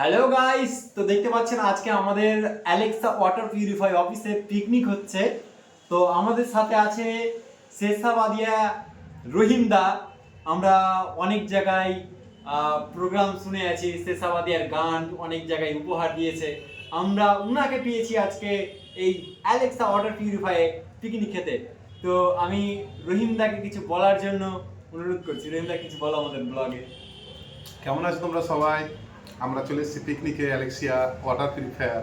Hello guys তো দেখতে পাচ্ছেন, আজকে আমাদের অ্যালেক্সা ওয়াটার পিউরিফাই অফিসে পিকনিক হচ্ছে। তো আমাদের সাথে আছে শেষাবাদিয়া রহিমদা আমরা অনেক জায়গায় প্রোগ্রাম শুনে আছি শেষাবাদিয়ার গান অনেক জায়গায় উপহার দিয়েছে। আমরা উনাকে পেয়েছি আজকে এই অ্যালেক্সা ওয়াটার পিউরিফাই পিকনিক খেতে। তো আমি রহিমদাকে কিছু বলার জন্য অনুরোধ করছি। রহিমদা কিছু বলো আমাদের ব্লগে কেমন আছো তোমরা সবাই? আমরা চলে এসেছি পিকনিকে অ্যালেক্সিয়া ওয়াটার পিউরিফায়ার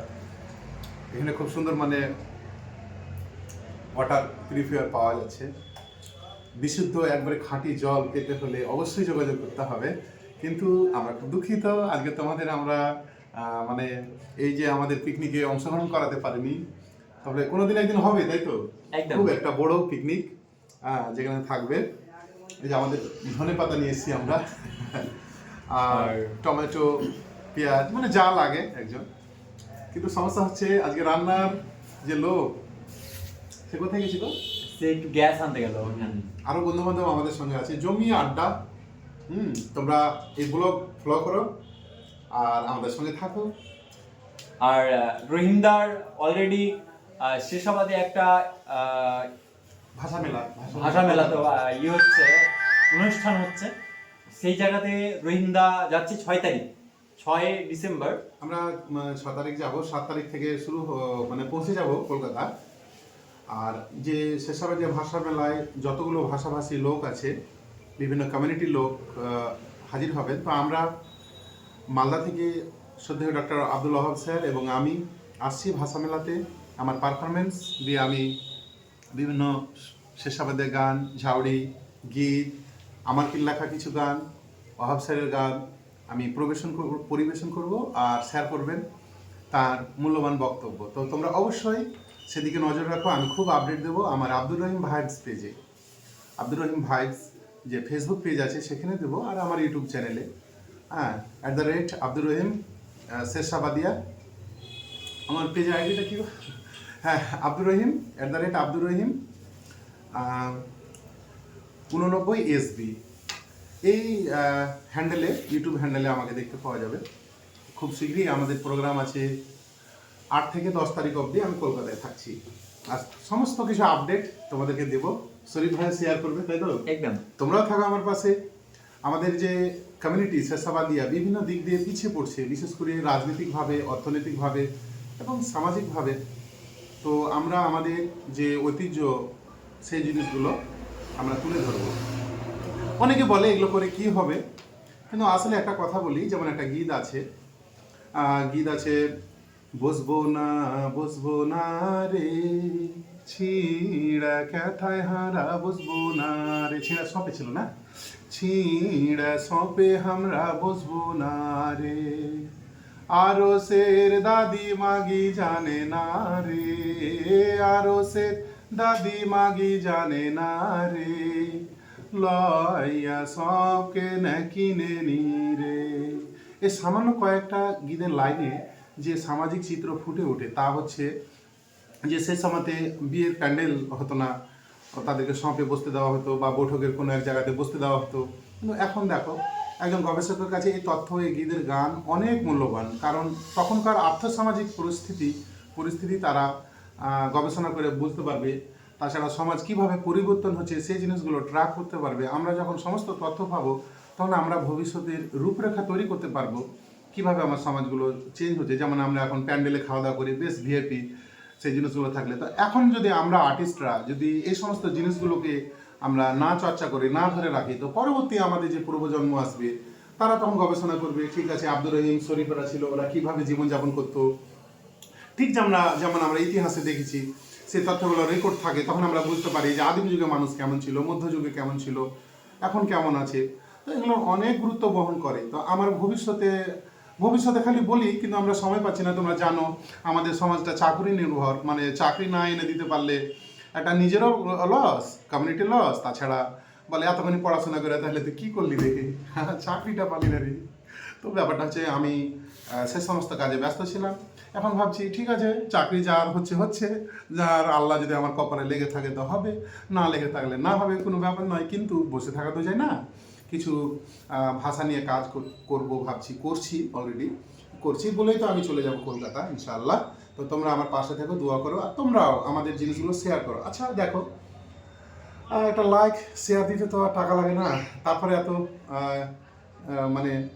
এখানে খুব সুন্দর মানে ওয়াটার পিউরিফায়ার পাওয়া যাচ্ছে। বিশুদ্ধ একবারে খাঁটি জল পেতে হলে অবশ্যই যোগাযোগ করতে হবে। কিন্তু আমরা খুব দুঃখিত আজকে তোমাদের আমরা আহ, মানে এই যে আমাদের পিকনিকে অংশগ্রহণ করাতে পারিনি। তবে কোনোদিন একদিন হবে তাই তো। খুব একটা বড় পিকনিক যেখানে থাকবে। এই যে আমাদের ধনে পাতা নিয়ে এসেছি আমরা। আর টমেটো পেঁয়াজ মানে যা লাগে একজন। কিন্তু সমস্যা হচ্ছে আজকে রান্নার যে লোক সে কোথায় গেছিল? সে একটু গ্যাস আনতে গেল আরও বন্ধু বান্ধব আমাদের সঙ্গে আছে জমি আড্ডা। হুম তোমরা এই ব্লগ ফলো করো আর আমাদের সঙ্গে থাকো। আর আহ, রহিমদার অলরেডি শেষাবাদে একটা ভাষা মেলা ভাষা মেলা তো ইয়ে হচ্ছে অনুষ্ঠান হচ্ছে। সেই জায়গাতে রহিমদা যাচ্ছে ছয় তারিখ, ছয় ডিসেম্বর। আমরা ছ তারিখ যাব, সাত তারিখ থেকে শুরু মানে পৌঁছে যাব কলকাতা। আর যে সেসবে যে ভাষা মেলায় যতগুলো ভাষাভাষী লোক আছে, বিভিন্ন কমিউনিটির লোক হাজির হবেন। তো আমরা মালদা থেকে শ্রদ্ধেয় ডক্টর আব্দুল ওহাব স্যার এবং আমি আসছি ভাষা মেলাতে আমার পারফরমেন্স দিয়ে আমি বিভিন্ন শেষাবাদের গান, ঝাউড়ি, গীত আমার কি লেখা কিছু গান ওহাব স্যারের গান, আমি পরিবেশন করব পরিবেশন করব আর স্যার করবেন তার মূল্যবান বক্তব্য। তো তোমরা অবশ্যই সেদিকে নজর রাখো, আমি খুব আপডেট দেবো আমার আব্দুর রহিম ভাইবস পেজে আব্দুর রহিম ভাইবস যে ফেসবুক পেজ আছে, সেখানে দেবো আর আমার ইউটিউব চ্যানেলে হ্যাঁ at the rate Abdur Rahim শেষাবাদিয়া আমার পেজের আইডিটা কী? হ্যাঁ Abdur Rahim at the rate Abdur Rahim. উননব্বই এসবি এই হ্যান্ডেলে ইউটিউব হ্যান্ডেলে আমাকে দেখতে পাওয়া যাবে। খুব শীঘ্রই আমাদের প্রোগ্রাম আছে। আট থেকে দশ তারিখ অবধি আমি কলকাতায় থাকছি। আর সমস্ত কিছু আপডেট তোমাদেরকে দেবো। শরীফ ভাই শেয়ার করবে তাই তো? একদম। তোমরাও থাকো আমার পাশে। আমাদের যে কমিউনিটি শেষাবাদিয়া বিভিন্ন দিক দিয়ে পিছিয়ে পড়ছে বিশেষ করে রাজনৈতিকভাবে অর্থনৈতিকভাবে এবং সামাজিকভাবে। তো আমরা আমাদের যে ঐতিহ্য সেই জিনিসগুলো আমরা তুলে ধরবো। অনেকে বলে এগুলো করে কি হবে? কিন্তু আসলে একটা কথা বলি, যেমন একটা গীত আছে। গীত আছে, বসবো না বসবো না রে, ছিঁড়া ক্যাথায় হারা, বসবো না রে। ছিঁড়া সপে ছিল না? ছিঁড়া সপে আমরা বসবো না রে, আরও সের দাদি মাগি জানে না রে, আরও সের দাদি মাগি জানে না রে। লয়া সবকে না কিনে নি রে। এই সামান্য কয়েকটা গীতের লাইনে যে সামাজিক চিত্র ফুটে ওঠে, তা হচ্ছে যে সে সময়তে বিয়ের প্যান্ডেল হতো না, তাদেরকে সঁপে বসতে দেওয়া হতো বা বৈঠকের কোনো এক জায়গাতে বসতে দেওয়া হতো। কিন্তু এখন দেখো, একজন গবেষকের কাছে এই তথ্য, এই গীতের গান অনেক মূল্যবান। কারণ তখনকার আর্থসামাজিক পরিস্থিতি পরিস্থিতি তারা গবেষণা করে বুঝতে পারবে। তাছাড়া সমাজ কীভাবে পরিবর্তন হচ্ছে, সেই জিনিসগুলো ট্র্যাক করতে পারবে। আমরা যখন সমস্ত তথ্য পাবো, তখন আমরা ভবিষ্যতের রূপরেখা তৈরি করতে পারব, কীভাবে আমার সমাজগুলো চেঞ্জ হচ্ছে। যেমন আমরা এখন প্যান্ডেলে খাওয়া দাওয়া করি, বেশ ভিআইপি সেই জিনিসগুলো থাকলে। তো এখন যদি আমরা আর্টিস্টরা যদি এই সমস্ত জিনিসগুলোকে আমরা না চর্চা করি, না ধরে রাখি, তো পরবর্তী আমাদের যে পূর্বজন্ম আসবে, তারা তখন গবেষণা করবে, ঠিক আছে, আব্দুর রহিম শরীফরা ছিল, ওরা কীভাবে জীবনযাপন করতো ঠিক যেমন যেমন আমরা ইতিহাসে দেখেছি, সেই তথ্যগুলো রেকর্ড থাকে, তখন আমরা বুঝতে পারি যে আদিম যুগে মানুষ কেমন ছিল মধ্যযুগে কেমন ছিল, এখন কেমন আছে। তো এগুলো অনেক গুরুত্ব বহন করে। তো আমার ভবিষ্যতে ভবিষ্যতে খালি বলি, কিন্তু আমরা সময় পাচ্ছি না, তোমরা জানো, আমাদের সমাজটা চাকরি নির্ভর। মানে চাকরি না এনে দিতে পারলে একটা নিজেরও লস কমিউনিটি লস তাছাড়া বলে এতখানি পড়াশোনা করে, তাহলে তুই কী করলি রে চাকরিটা পালি না রে। তো ব্যাপারটা হচ্ছে আমি সে সমস্ত কাজে ব্যস্ত ছিলাম। এখন ভাবছি, ঠিক আছে, চাকরি যার হচ্ছে হচ্ছে। যার আল্লাহ যদি আমার কপালে লেগে থাকে তো হবে। না লেগে থাকলে না হবে, কোনো ব্যাপার নয়। কিন্তু বসে থাকা তো যায় না। কিছু ভাষা নিয়ে কাজ কর- করব ভাবছি, করছি অলরেডি করছি বলেই তো আমি চলে যাব কলকাতা, ইনশাআল্লাহ। তো তোমরা আমার পাশে থেকো, দোয়া করো, আর তোমরাও আমাদের জিনিসগুলো শেয়ার করো। আচ্ছা দেখো একটা লাইক শেয়ার দিতে তো আর টাকা লাগে না। তারপরে এত মানে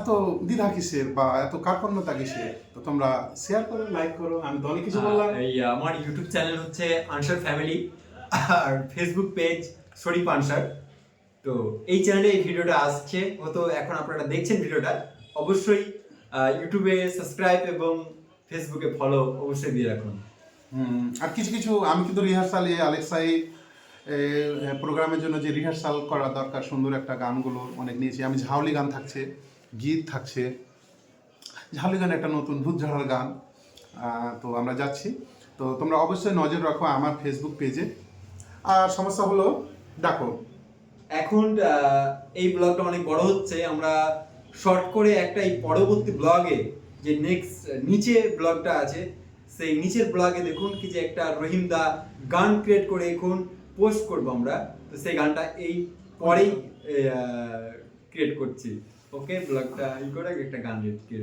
এত দ্বিধা কিসের বা এত কার্পণ্যতা কিসের? তো তোমরা শেয়ার করো লাইক করো আমি তো অনেক কিছু বললাম। এই আমার ইউটিউব চ্যানেল হচ্ছে আনসার ফ্যামিলি আর ফেসবুক পেজ শরীফ আনসার তো এই চ্যানেলে এই ভিডিওটা আসছে। হয়তো এখন আপনারা দেখছেন ভিডিওটা। অবশ্যই ইউটিউবে সাবস্ক্রাইব এবং ফেসবুকে ফলো অবশ্যই দিয়ে রাখুন। আর কিছু কিছু আমি কিন্তু রিহার্সাল এই আলেক্সাই প্রোগ্রামের জন্য যে রিহার্সাল করা দরকার সুন্দর একটা গানগুলো অনেক নিয়েছি। আমি ঝাউলি গান থাকছে। গীত থাকছে। ঝালু গান একটা নতুন ভূত ঝাড়ার গান তো আমরা যাচ্ছি। তো তোমরা অবশ্যই নজর রাখো আমার ফেসবুক পেজে আর সমস্যা হলো, ডাকো। এখন এই ব্লগটা অনেক বড় হচ্ছে। আমরা শর্ট করে একটা এই পরবর্তী ব্লগে যে নেক্সট নিচে ব্লগটা আছে, সেই নিচের ব্লগে দেখুন কি যে একটা রহিম দা গান ক্রিয়েট করে এখন পোস্ট করব আমরা। তো সেই গানটা এই পরেই ক্রিয়েট করছি। ওকে ব্লগটা ই করে একটা গান create